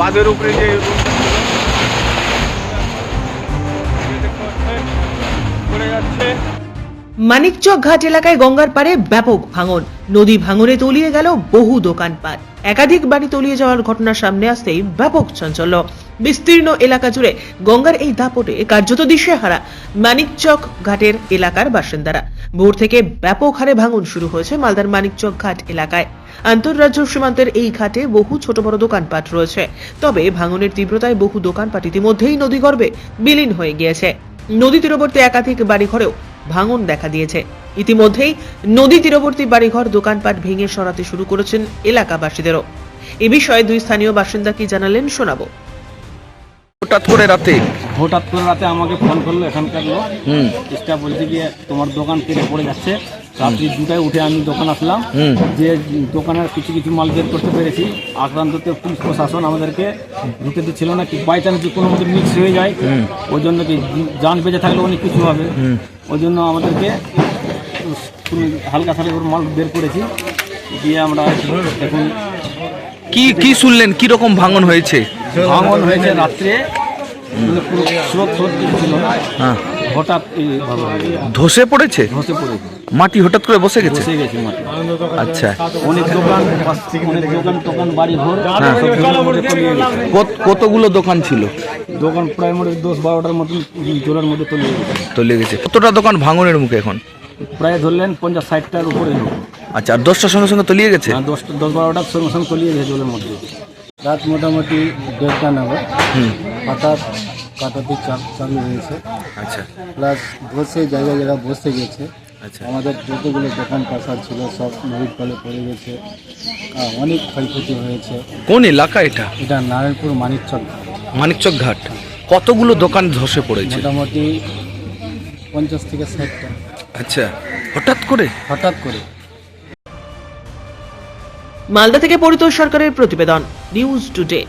বাঁধের উপরে যে মানিকচক ঘাট এলাকায় গঙ্গার পাড়ে ব্যাপক ভাঙন। নদী ভাঙনে তলিয়ে গেল বহু দোকানপাট। একাধিক বাড়ি তলিয়ে যাওয়ার ঘটনা সামনে আসতেই ব্যাপক চাঞ্চল্য। বিস্তীর্ণ এলাকা জুড়ে গঙ্গার এই দাপটে কার্যত দিশেহারা মানিকচক ঘাটের এলাকার বাসিন্দারা। ভোর থেকে ব্যাপক হারে ভাঙন শুরু হয়েছে মালদার মানিকচক ঘাট এলাকায়। আন্তঃরাজ্য সীমান্তের এই ঘাটে বহু ছোট বড় দোকানপাট রয়েছে। তবে ভাঙনের তীব্রতায় বহু দোকানপাট ইতিমধ্যেই নদী নদীগর্ভে বিলীন হয়ে গিয়েছে। নদী তীরবর্তী একাধিক বাড়িঘরেও ভাঙন দেখা দিয়েছে। ইতিমধ্যেই নদী তীরবর্তী বাড়িঘর দোকানপাট ভেঙে সরাতে শুরু করেছেন এলাকাবাসীদেরও। এ বিষয়ে দুই স্থানীয় বাসিন্দা কি জানালেন শোনাবো। হঠাৎ করে রাতে হঠাৎ করে রাতে আমাকে ফোন করল এখানকার লোক। হুম। স্টাফ বলছে গিয়ে তোমার দোকান কেটে পড়ে যাচ্ছে। রাত্রি দুটায় উঠে আমি দোকান আসলাম। যে দোকানের কিছু কিছু মাল বের করতে পেরেছি। আক্রান্ততে পুলিশ প্রশাসন আমাদেরকে ঢুকে দিচ্ছিল না কি বাই চান্স কোনো মতো মিক্স হয়ে যায়। ওই জন্য কি যান বেঁচে থাকলে অনেক কিছু হবে। ওই জন্য আমাদেরকে হালকা সালকা করে মাল বের করেছি। দিয়ে আমরা এখন কি কি শুনলেন? কি রকম ভাঙন হয়েছে? ভাঙন হয়েছে রাত্রে। হ্যাঁ। হঠাৎ ধসে পড়েছে? ধসে পড়েছে। মাটি হঠাৎ করে বসে গেছে? বসে গেছে মাটি। আচ্ছা। অনেক দোকান অনেক দোকান বাড়ি ঘর। হ্যাঁ। কতগুলো দোকান ছিল? দোকান প্রায় মোটে দশ বারোটার মতন জোরের মধ্যে তলিয়ে গেছে। তলিয়ে গেছে। কতটা দোকান ভাঙনের মুখে এখন? প্রায় ধরলেন পঞ্চাশ ষাটটার উপরে আচ্ছা আর দশটার সঙ্গে সঙ্গে তলিয়ে গেছে? আর দশটা দশ বারোটার সঙ্গে সঙ্গে তলিয়ে গেছে জলের মধ্যে। রাত মোটামুটি দেড়টা নাগাদ। হুম। হঠাৎ কাটাতে চালু হয়েছে। আচ্ছা। প্লাস বসে জায়গায় জায়গায় বসে গেছে আচ্ছা। আমাদের যতগুলো দোকান পাশার ছিল সব নদীর ফলে পড়ে গেছে। আর অনেক ক্ষয়ক্ষতি হয়েছে। কোন এলাকা এটা? এটা নারায়ণপুর মানিকচক মানিকচক ঘাট। কতগুলো দোকান ধসে পড়েছে? মোটামুটি পঞ্চাশ থেকে ষাটটা। আচ্ছা। হঠাৎ করে? হঠাৎ করে। মালদা থেকে পরিতোষ সরকারের প্রতিবেদন নিউজ টুডে।